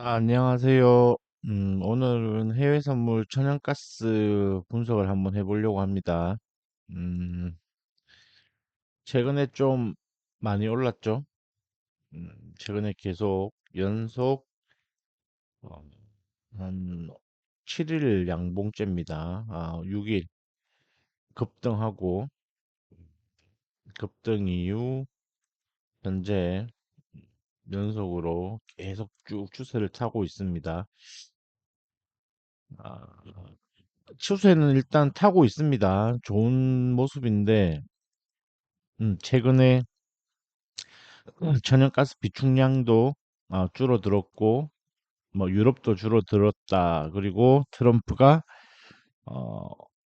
아, 안녕하세요. 음, 오늘은 해외 선물 천연가스 분석을 한번 해보려고 합니다. 음, 최근에 좀 많이 올랐죠? 음, 최근에 계속 연속 어, 한 7일 양봉째입니다. 아, 6일 급등하고 급등 이후 현재 연속으로 계속 쭉 추세를 타고 있습니다. 아, 추세는 일단 타고 있습니다. 좋은 모습인데 음, 최근에 천연가스 비축량도 어, 줄어들었고, 뭐 유럽도 줄어들었다. 그리고 트럼프가 어,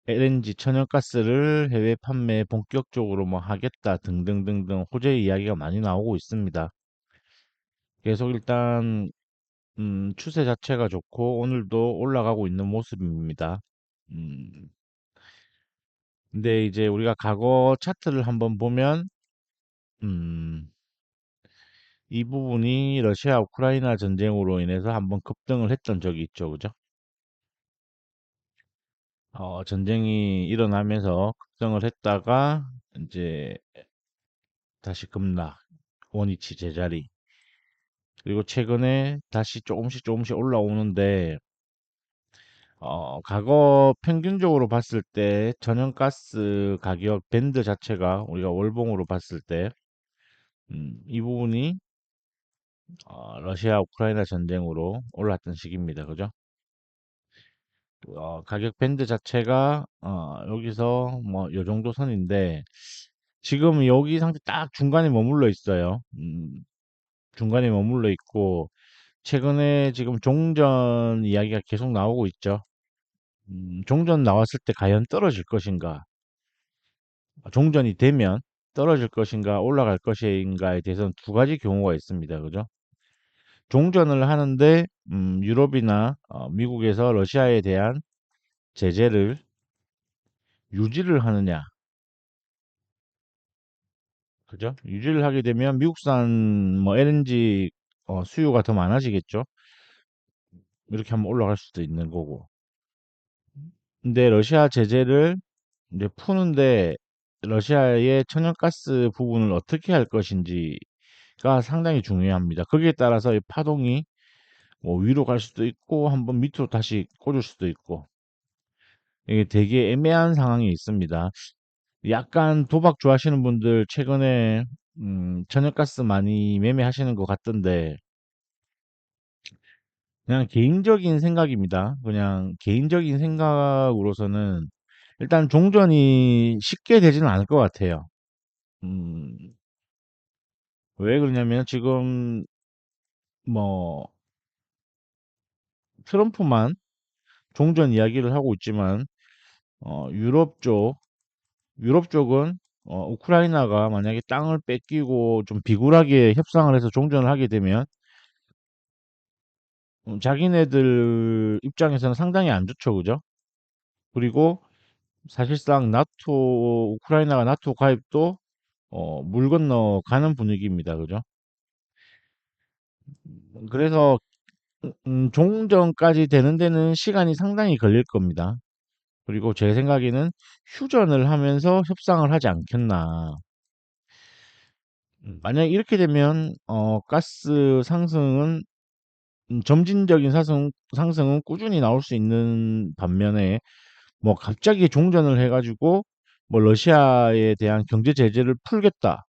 LNG 천연가스를 해외 판매 본격적으로 뭐 하겠다 등등등등 호재 이야기가 많이 나오고 있습니다. 계속 일단 음, 추세 자체가 좋고 오늘도 올라가고 있는 모습입니다. 음, 근데 이제 우리가 과거 차트를 한번 보면 음, 이 부분이 러시아 우크라이나 전쟁으로 인해서 한번 급등을 했던 적이 있죠. 그죠? 어, 전쟁이 일어나면서 급등을 했다가 이제 다시 급락, 원위치 제자리. 그리고 최근에 다시 조금씩 조금씩 올라오는데 어, 과거 평균적으로 봤을 때 천연가스 가격 밴드 자체가 우리가 월봉으로 봤을 때 음, 이 부분이 어, 러시아 우크라이나 전쟁으로 올랐던 시기입니다. 그죠? 어, 가격 밴드 자체가 어, 여기서 뭐 요 정도 선인데 지금 여기 상태 딱 중간에 머물러 있어요. 음, 중간에 머물러 있고 최근에 지금 종전 이야기가 계속 나오고 있죠. 음, 종전 나왔을 때 과연 떨어질 것인가? 종전이 되면 떨어질 것인가 올라갈 것인가에 대해서는 두 가지 경우가 있습니다. 그죠? 종전을 하는데 음, 유럽이나 어, 미국에서 러시아에 대한 제재를 유지를 하느냐 그죠? 유지를 하게 되면 미국산 뭐 LNG 어, 수요가 더 많아지겠죠? 이렇게 하면 올라갈 수도 있는 거고. 근데 러시아 제재를 이제 푸는데 러시아의 천연가스 부분을 어떻게 할 것인지가 상당히 중요합니다. 거기에 따라서 이 파동이 뭐 위로 갈 수도 있고 한번 밑으로 다시 꽂을 수도 있고 이게 되게 애매한 상황이 있습니다. 약간 도박 좋아하시는 분들 최근에 음, 천연가스 많이 매매하시는 것 같던데 그냥 개인적인 생각입니다. 그냥 개인적인 생각으로서는 일단 종전이 쉽게 되지는 않을 것 같아요. 음, 왜 그러냐면 지금 뭐 트럼프만 종전 이야기를 하고 있지만 어, 유럽 쪽 유럽 쪽은 어, 우크라이나가 만약에 땅을 뺏기고 좀 비굴하게 협상을 해서 종전을 하게 되면 음, 자기네들 입장에서는 상당히 안 좋죠, 그죠? 그리고 사실상 나토 우크라이나가 나토 가입도 어, 물 건너 가는 분위기입니다. 그죠? 그래서 음, 종전까지 되는 데는 시간이 상당히 걸릴 겁니다. 그리고 제 생각에는 휴전을 하면서 협상을 하지 않겠나. 음, 만약 이렇게 되면 어, 가스 상승은 음, 점진적인 상승, 상승은 꾸준히 나올 수 있는 반면에 뭐 갑자기 종전을 해가지고 뭐 러시아에 대한 경제 제재를 풀겠다.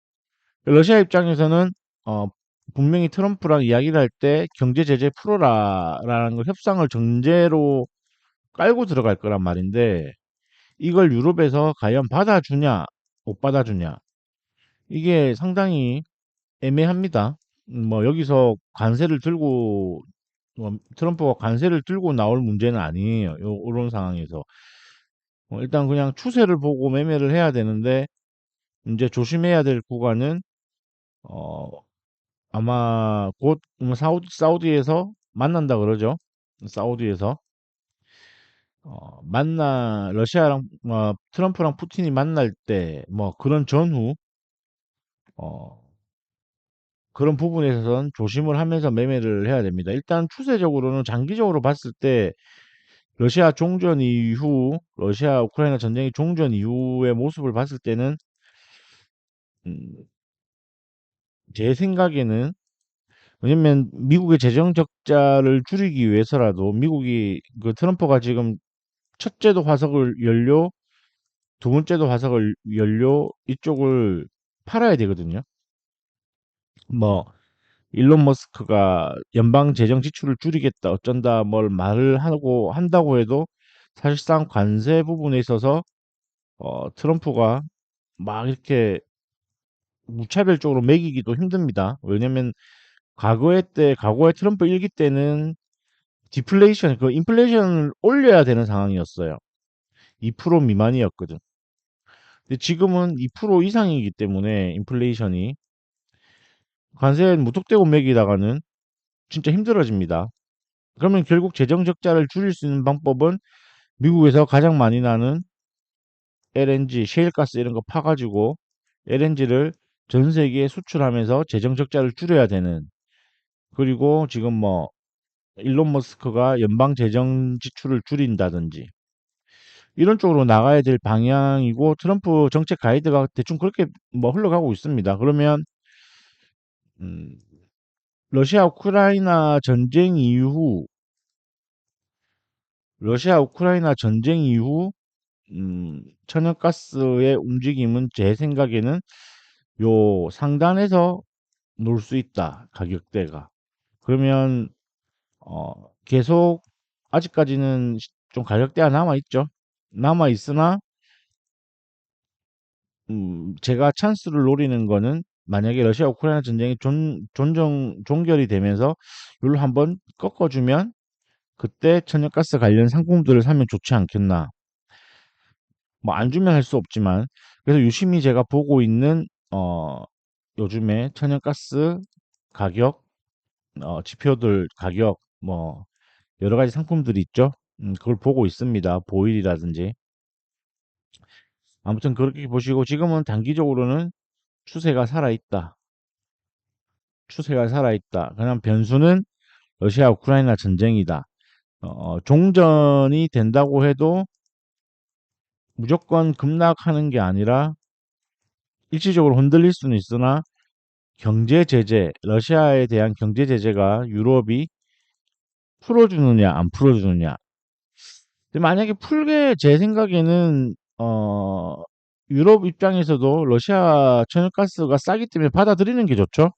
러시아 입장에서는 어, 분명히 트럼프랑 이야기를 할 때 경제 제재 풀어라라는 걸 협상을 전제로 깔고 들어갈 거란 말인데 이걸 유럽에서 과연 받아주냐 못 받아주냐 이게 상당히 애매합니다. 음, 뭐 여기서 관세를 들고 뭐 트럼프가 관세를 들고 나올 문제는 아니에요. 요, 이런 상황에서 어, 일단 그냥 추세를 보고 매매를 해야 되는데 이제 조심해야 될 구간은 어, 아마 곧 음, 사우디, 사우디에서 만난다 그러죠. 사우디에서 어, 만나 러시아랑 어, 트럼프랑 푸틴이 만날 때 뭐 그런 전후 어, 그런 부분에 있어서는 조심을 하면서 매매를 해야 됩니다. 일단 추세적으로는 장기적으로 봤을 때 러시아 종전 이후 러시아 우크라이나 전쟁이 종전 이후의 모습을 봤을 때는 음, 제 생각에는 왜냐면 미국의 재정 적자를 줄이기 위해서라도 미국이 그 트럼프가 지금 첫째도 화석을 연료, 두 번째도 화석을 연료 이쪽을 팔아야 되거든요. 뭐 일론 머스크가 연방 재정 지출을 줄이겠다 어쩐다 뭘 말을 하고 한다고 해도 사실상 관세 부분에 있어서 어, 트럼프가 막 이렇게 무차별적으로 매기기도 힘듭니다. 왜냐면 과거에 때 과거에 트럼프 일기 때는 디플레이션 그 인플레이션을 올려야 되는 상황이었어요. 2% 미만이었거든. 근데 지금은 2% 이상이기 때문에 인플레이션이 관세 무턱대고 매기다가는 진짜 힘들어집니다. 그러면 결국 재정 적자를 줄일 수 있는 방법은 미국에서 가장 많이 나는 LNG, 셰일가스 이런 거 파가지고 LNG를 전 세계에 수출하면서 재정 적자를 줄여야 되는 그리고 지금 뭐 일론 머스크가 연방 재정 지출을 줄인다든지 이런 쪽으로 나가야 될 방향이고 트럼프 정책 가이드가 대충 그렇게 뭐 흘러가고 있습니다. 그러면 음, 러시아 우크라이나 전쟁 이후 러시아 우크라이나 전쟁 이후 음, 천연가스의 움직임은 제 생각에는 요 상단에서 놀 수 있다 가격대가 그러면 어, 계속 아직까지는 좀 가격대가 남아 있죠. 남아 있으나 음, 제가 찬스를 노리는 거는 만약에 러시아 우크라이나 전쟁이 존, 존정 종결이 되면서 이걸 한번 꺾어주면 그때 천연가스 관련 상품들을 사면 좋지 않겠나. 뭐 안 주면 할 수 없지만 그래서 유심히 제가 보고 있는 어 요즘에 천연가스 가격 어 지표들 가격 뭐 여러 가지 상품들이 있죠. 음, 그걸 보고 있습니다. 보일이라든지 아무튼 그렇게 보시고 지금은 단기적으로는 추세가 살아있다. 추세가 살아있다. 그냥 변수는 러시아 우크라이나 전쟁이다. 어, 종전이 된다고 해도 무조건 급락하는 게 아니라 일시적으로 흔들릴 수는 있으나 경제 제재, 러시아에 대한 경제 제재가 유럽이 풀어주느냐 안 풀어주느냐. 만약에 풀게 제 생각에는 어 유럽 입장에서도 러시아 천연가스가 싸기 때문에 받아들이는 게 좋죠.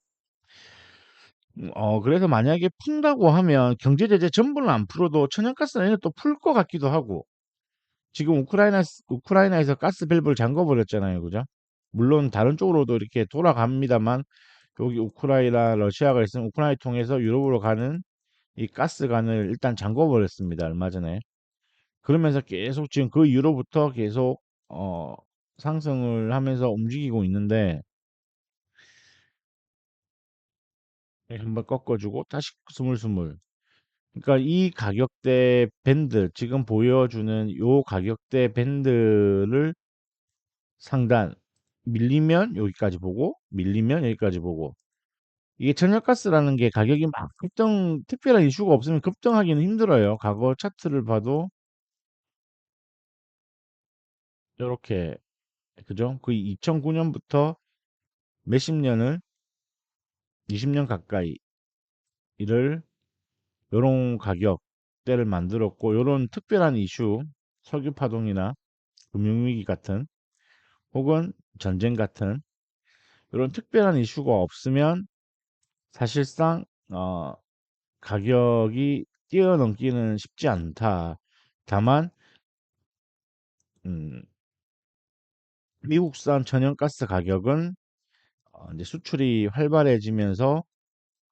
음, 어 그래서 만약에 푼다고 하면 경제 제재 전부는 안 풀어도 천연가스는 또풀 것 같기도 하고 지금 우크라이나 우크라이나에서 가스 밸브를 잠궈 버렸잖아요. 그죠? 물론 다른 쪽으로도 이렇게 돌아갑니다만 여기 우크라이나 러시아가 있으면 우크라이나 통해서 유럽으로 가는 이 가스관을 일단 잠궈 버렸습니다. 얼마 전에. 그러면서 계속 지금 그 이후로부터 계속 어 상승을 하면서 움직이고 있는데 한번 꺾어주고 다시 스물스물 그러니까 이 가격대 밴드 지금 보여주는 요 가격대 밴드를 상단 밀리면 여기까지 보고 밀리면 여기까지 보고 이게 천연가스라는 게 가격이 막 급등 특별한 이슈가 없으면 급등하기는 힘들어요. 과거 차트를 봐도 이렇게 그죠? 그 2009년부터 몇십 년을 20년 가까이 이를 요런 가격대를 만들었고 요런 특별한 이슈 석유 파동이나 금융위기 같은 혹은 전쟁 같은 이런 특별한 이슈가 없으면 사실상 어, 가격이 뛰어넘기는 쉽지 않다. 다만 음, 미국산 천연가스 가격은 어, 이제 수출이 활발해지면서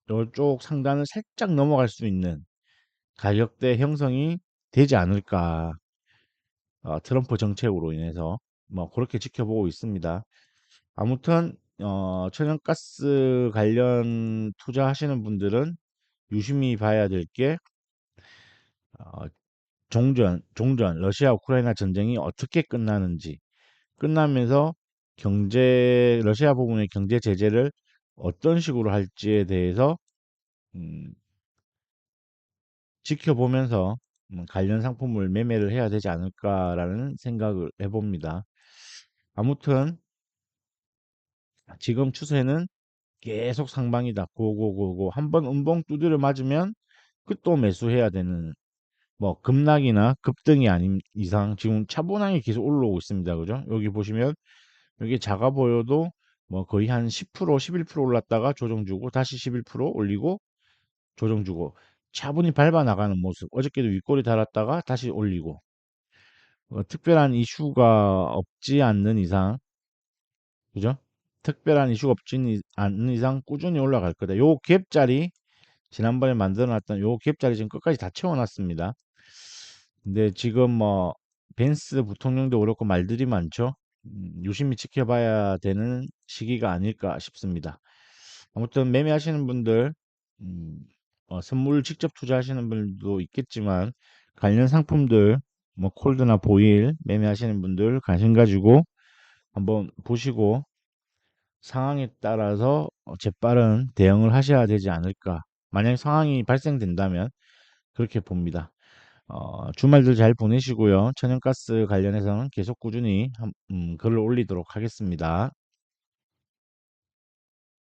이쪽 상단을 살짝 넘어갈 수 있는 가격대 형성이 되지 않을까. 어, 트럼프 정책으로 인해서 뭐 그렇게 지켜보고 있습니다. 아무튼 어, 천연가스 관련 투자하시는 분들은 유심히 봐야 될 게 어, 종전, 종전, 러시아 우크라이나 전쟁이 어떻게 끝나는지 끝나면서 경제 러시아 부분의 경제 제재를 어떤 식으로 할지에 대해서 음, 지켜보면서 음, 관련 상품을 매매를 해야 되지 않을까라는 생각을 해봅니다. 아무튼 지금 추세는 계속 상방이다. 고고고고 한 번 음봉 두드려 맞으면 그 또 매수해야 되는 뭐 급락이나 급등이 아닌 이상 지금 차분하게 계속 올라오고 있습니다. 그죠? 여기 보시면 여기 작아 보여도 뭐 거의 한 10% 11% 올랐다가 조정 주고 다시 11% 올리고 조정 주고 차분히 밟아 나가는 모습. 어저께도 윗꼬리 달았다가 다시 올리고 어, 특별한 이슈가 없지 않는 이상 그죠? 특별한 이슈가 없지 않는 이상 꾸준히 올라갈 거다. 요 갭자리 지난번에 만들어 놨던 요 갭자리 지금 끝까지 다 채워놨습니다. 근데 지금 뭐 벤스 부통령도 그렇고 말들이 많죠. 음, 유심히 지켜봐야 되는 시기가 아닐까 싶습니다. 아무튼 매매하시는 분들 음, 어, 선물 직접 투자하시는 분들도 있겠지만 관련 상품들 뭐 콜드나 보일 매매하시는 분들 관심 가지고 한번 보시고 상황에 따라서 어, 재빠른 대응을 하셔야 되지 않을까. 만약 상황이 발생된다면 그렇게 봅니다. 어, 주말들 잘 보내시고요. 천연가스 관련해서는 계속 꾸준히 한- 음, 글을 올리도록 하겠습니다.